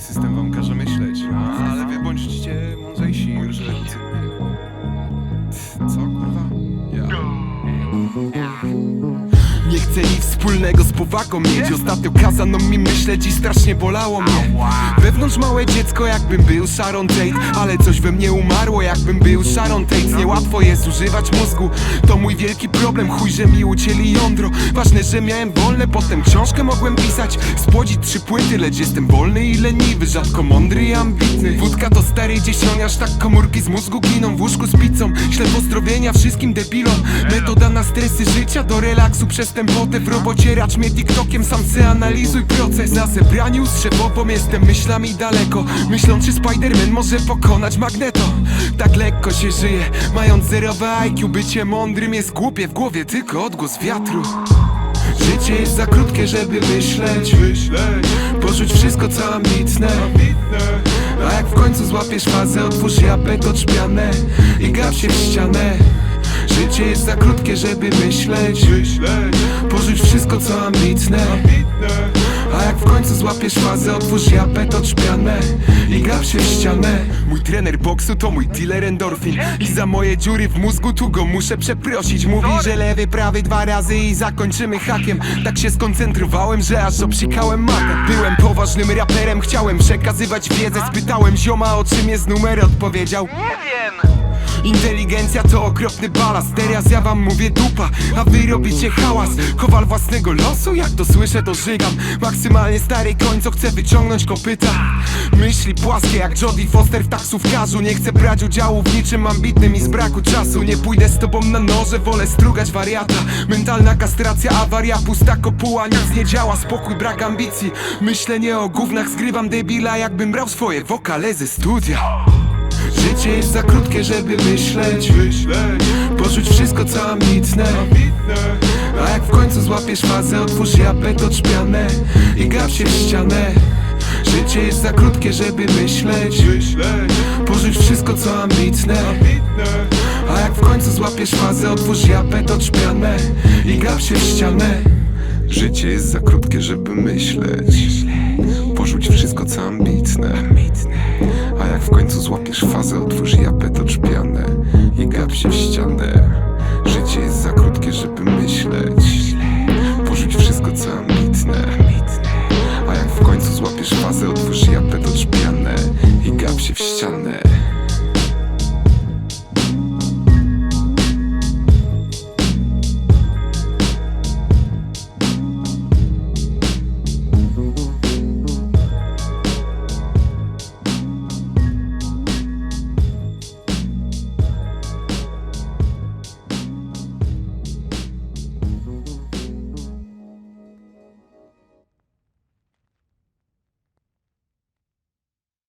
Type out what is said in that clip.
System wam każe myśleć, ale wy bądźcie mądrzejsi, że lucidni. Co kurwa? Ja. Nie chcę nic wspólnego z powagą mieć. Ostatnio kazano mi myśleć i strasznie bolało mnie. Wewnątrz małe dziecko jakbym był Sharon Tate. Ale coś we mnie umarło jakbym był Sharon Tate. Niełatwo jest używać mózgu. To mój wielki problem, chuj, że mi ucięli jądro. Ważne, że miałem wolne, potem książkę mogłem pisać. Spłodzić trzy płyty, lecz jestem wolny i leniwy. Rzadko mądry i ambitny. Wódka to stary dziesiąniarz, tak komórki z mózgu giną W łóżku z pizzą, ślę pozdrowienia wszystkim debilom. Metoda na stresy życia, do relaksu. Przez tempotę W robocie racz mnie TikTokiem, sam se analizuj proces. Na zebraniu z szefową jestem myślami daleko. Myśląc, czy Spider-Man może pokonać Magneto. Tak lekko się żyje, mając zerowe IQ Bycie mądrym jest głupie, w głowie tylko odgłos wiatru. Życie jest za krótkie, żeby myśleć. Porzuć wszystko co ambitne. A jak w końcu złapiesz fazę Otwórz japę, to I gaw się w ścianę Życie jest za krótkie, żeby myśleć. Porzuć wszystko co ambitne. A jak w końcu złapiesz fazę Otwórz japę, to czpianę I gaw się w ścianę. Mój trener boksu to mój dealer endorfin. I za moje dziury w mózgu tu go muszę przeprosić. Mówi, że lewy, prawy dwa razy i zakończymy hakiem. Tak się skoncentrowałem, że aż obsikałem matę. Byłem poważnym raperem, chciałem przekazywać wiedzę. Spytałem zioma o czym jest numer, odpowiedział Inteligencja to okropny balast. Teraz ja wam mówię dupa, a wy robicie hałas. Kowal własnego losu, jak to słyszę to żygam. Maksymalnie stary koń, co chce wyciągnąć kopyta. Myśli płaskie jak Jodie Foster w taksówkarzu. Nie chcę brać udziału w niczym ambitnym i z braku czasu. Nie pójdę z tobą na noże, wolę strugać wariata. Mentalna kastracja, awaria, pusta kopuła Nic nie działa, spokój, brak ambicji. Myślenie o gównach, zgrywam debila Jakbym brał swoje wokale ze studia Życie jest za krótkie, żeby myśleć? Porzuć wszystko co ambitne. A jak w końcu złapiesz fazę Otwórz japę, to czpianę I gaw się w ścianę. Życie jest za krótkie, żeby myśleć. Myśleć, Porzuć wszystko co ambitne. A jak w końcu złapiesz fazę Otwórz japę, to czpianę I gaw się w ścianę. Życie jest za krótkie, żeby myśleć Porzuć wszystko co ambitne. A jak w końcu złapiesz fazę Otwórz japę, to I gap się w ścianę. Życie jest za krótkie, żeby myśleć